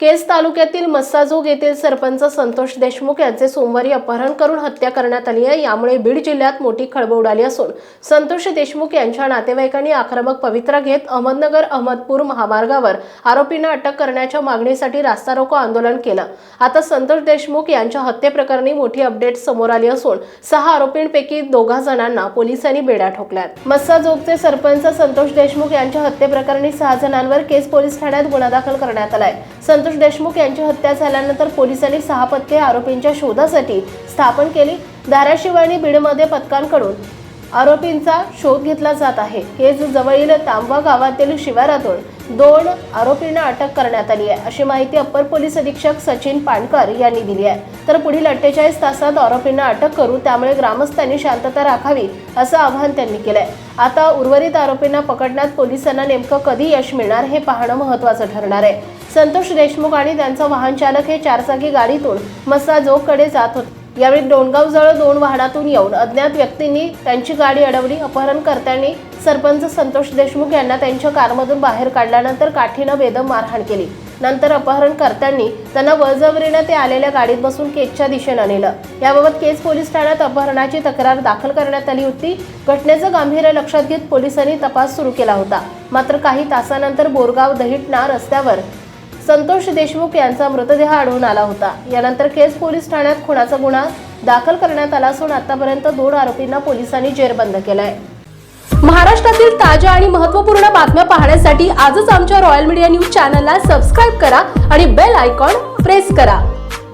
केस तालुक्यातील मस्साजोग येथील सरपंच संतोष देशमुख यांचे सोमवारी अपहरण करून हत्या करण्यात आली आहे. यामुळे बीड जिल्ह्यात मोठी खळबळ उडाली असून संतोष देशमुख यांच्या नातेवाईकांनी आक्रमक पवित्रा घेत अहमदनगर अहमदपूर महामार्गावर आरोपींना अटक करण्याच्या मागणीसाठी रास्ता रोको आंदोलन केलं. आता संतोष देशमुख यांच्या हत्येप्रकरणी मोठी अपडेट समोर आली असून सहा आरोपींपैकी दोघा जणांना पोलिसांनी बेड्या ठोकल्यात. मस्साजोगचे सरपंच संतोष देशमुख यांच्या हत्येप्रकरणी सहा जणांवर केस पोलीस ठाण्यात गुन्हा दाखल करण्यात आलाय. संतोष देशमुख यांची हत्या झाल्यानंतर पोलिसांनी सहा पथके आरोपींच्या शोधासाठी स्थापन केली. धाराशिव आणि बीडमध्ये पथकांकडून आरोपींचा शोध घेतला जात आहे. केज जवळील तांबवा गावातील शिवारातून दोन आरोपींना अटक करण्यात आली आहे. अशी माहिती अप्पर पोलीस अधीक्षक सचिन पाणकर यांनी दिली आहे. तर पुढील अठ्ठेचाळीस तासात आरोपींना अटक करू त्यामुळे ग्रामस्थांनी शांतता राखावी असं आवाहन त्यांनी केलंय. आता उर्वरित आरोपींना पकडण्यात पोलिसांना नेमकं कधी यश मिळणार हे पाहणं महत्त्वाचं ठरणार आहे. संतोष देशमुख आणि त्यांचा वाहन चालक हे चारचाकी गाडीतून मस्साजोगकडे जात होते. यावेळी डोणगावजवळ दोन वाहनातून येऊन अज्ञात व्यक्तींनी त्यांची गाडी अडवली. अपहरणकर्त्यांनी सरपंच संतोष देशमुख यांना त्यांच्या कारमधून बाहेर काढल्यानंतर काठीनं बेदम मारहाण केली. नंतर अपहरणकर्त्यांनी त्यांना बळजबरीनं ते आलेल्या गाडीत बसून केजच्या दिशेनं नेलं. याबाबत केज पोलीस ठाण्यात अपहरणाची तक्रार दाखल करण्यात आली होती. घटनेचं गांभीर्य लक्षात घेत पोलिसांनी तपास सुरू केला होता. मात्र काही तासानंतर बोरगाव दहिटणा रस्त्यावर संतोष देशमुख यांचा मृतदेह आढळून आला होता. यानंतर केस पोलीस ठाण्यात खुनाचा गुन्हा दाखल करण्यात आला असून आतापर्यंत दोन आरोपींना पोलिसांनी जेरबंद केलाय. महाराष्ट्रातील ताज्या आणि महत्त्वपूर्ण बातम्या पाहण्यासाठी आजच आमच्या रॉयल मीडिया न्यूज चॅनलला सबस्क्राईब करा आणि बेल आयकॉन प्रेस करा.